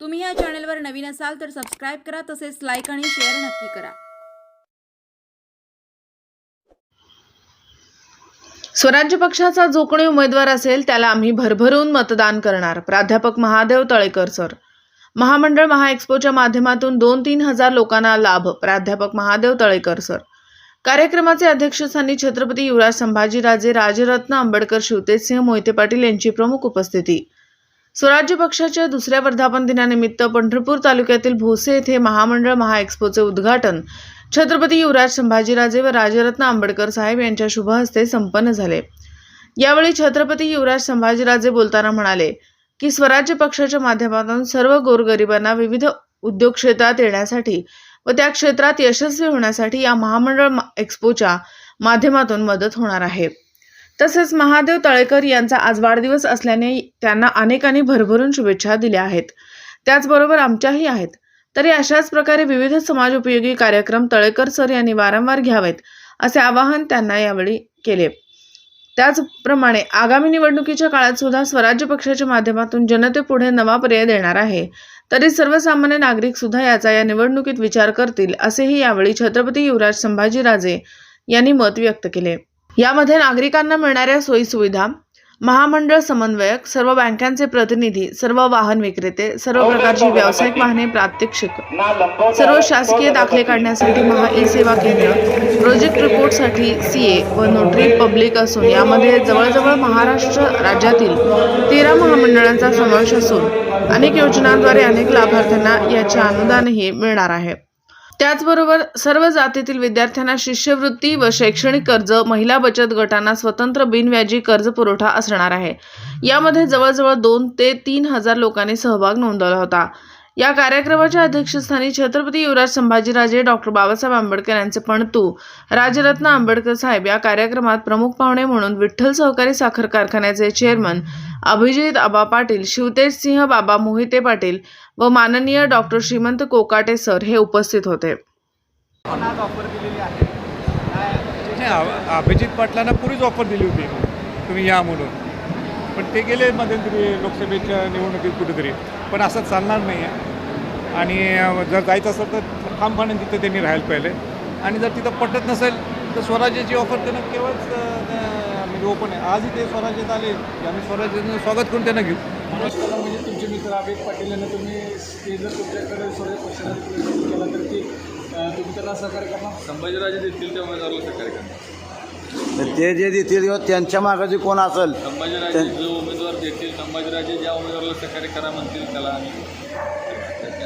तुम्ही या चॅनलवर नवीन असाल तर सबस्क्राईब करा तसेच लाईक आणि शेअर नक्की करा. स्वराज्य पक्षाचा जो कोणी उमेदवार असेल त्याला आम्ही भरभरून मतदान करणार. प्राध्यापक महादेव तळेकर सर. महामंडळ महाएक्स्पोच्या माध्यमातून दोन तीन हजार लोकांना लाभ प्राध्यापक महादेव तळेकर सर. कार्यक्रमाचे अध्यक्षस्थानी छत्रपती युवराज संभाजीराजे राजरत्न आंबेडकर शिवतेजसिंह मोहिते पाटील यांची प्रमुख उपस्थिती. स्वराज्य पक्षाच्या दुसऱ्या वर्धापन दिनानिमित्त पंढरपूर तालुक्यातील भोसे येथे महामंडळ महाएक्स्पोचे उद्घाटन. छत्रपती युवराज संभाजीराजे व राजरत्न आंबेडकर साहेब यांच्या शुभहस्ते संपन्न झाले. यावेळी छत्रपती युवराज संभाजीराजे बोलताना म्हणाले की स्वराज्य पक्षाच्या माध्यमातून सर्व गोरगरिबांना विविध उद्योग क्षेत्रात येण्यासाठी व त्या क्षेत्रात यशस्वी होण्यासाठी या महामंडळ मा- एक्स्पोच्या माध्यमातून मदत होणार आहे. तसेच महादेव तळेकर यांचा आज वाढदिवस असल्याने त्यांना अनेकांनी भरभरून शुभेच्छा दिल्या आहेत. त्याचबरोबर आमच्याही आहेत. तरी अशाच प्रकारे विविध समाजोपयोगी कार्यक्रम तळेकर सर यांनी वारंवार घ्यावेत असे आवाहन त्यांना यावेळी केले. त्याचप्रमाणे आगामी निवडणुकीच्या काळात सुद्धा स्वराज्य पक्षाच्या माध्यमातून जनतेपुढे नवा पर्याय देणार आहे. तरी सर्वसामान्य नागरिक सुद्धा याचा या निवडणुकीत विचार करतील असेही यावेळी छत्रपती युवराज संभाजीराजे यांनी मत व्यक्त केले. यामध्ये नागरिकांना मिळणाऱ्या सोयीसुविधा महामंडळ समन्वयक सर्व बँकांचे प्रतिनिधी सर्व वाहन विक्रेते सर्व प्रकारची व्यावसायिक वाहने प्रात्यक्षिक. सर्व शासकीय दाखले काढण्यासाठी महा ई सेवा केंद्र प्रोजेक्ट रिपोर्टसाठी सी ए व नोटरी पब्लिक असून यामध्ये जवळजवळ महाराष्ट्र राज्यातील तेरा महामंडळांचा समावेश असून अनेक योजनांद्वारे अनेक लाभार्थ्यांना याचे अनुदानही मिळणार आहे. त्याचबरोबर सर्व जातीतील विद्यार्थ्यांना शिष्यवृत्ती व शैक्षणिक कर्ज महिला बचत गटांना स्वतंत्र बिनव्याजी कर्ज पुरवठा असणार आहे. यामध्ये जवळजवळ दोन ते तीन हजार लोकांनी सहभाग नोंदवला होता. या कार्यक्रमाच्या अध्यक्षस्थानी छत्रपती युवराज संभाजीराजे डॉक्टर बाबासाहेब आंबेडकर यांचे पणतू राजरत्न आंबेडकर साहेब या कार्यक्रमात प्रमुख पाहुणे म्हणून विठ्ठल सहकारी साखर कारखान्याचे चेअरमन अभिजित आबा पाटील शिवतेज सिंह बाबा मोहिते पाटील व माननीय डॉक्टर श्रीमंत कोकाटे सर हे उपस्थित होते. अभिजित पाटलांना पुरीच ऑफर दिली होती. तुम्ही या म्हणून. पण ते गेले मध्यंतरी लोकसभेच्या निवडणुकीत कुठेतरी. पण असं चालणार नाही आहे आणि जर जायचं असेल तर ठामपणे तिथं त्यांनी राहायला पाहिजे. आणि जर तिथं पटत नसेल तर स्वराज्याची ऑफर त्यांना अ, म्हणजे ओपन आहे. आजही ते स्वराज्यात आले. की आम्ही स्वराज्याचं स्वागत करून त्यांना घेऊ. नमस्कार म्हणजे तुमचे मित्र अभिक पाटील यांना तुम्ही ते जर तुमच्याकडे स्वराज्य पक्षाला केला तर ते तुम्ही त्यांना सहकार्य करणार? संभाजीराजे देतील त्या उमेदवाराला सहकार्य करणार. तर ते जे देतील किंवा त्यांच्या मागं जे कोण असेल संभाजीराजे जो उमेदवार देतील संभाजीराजे ज्या उमेदवाराला सहकार्य करा म्हणतील त्याला आम्ही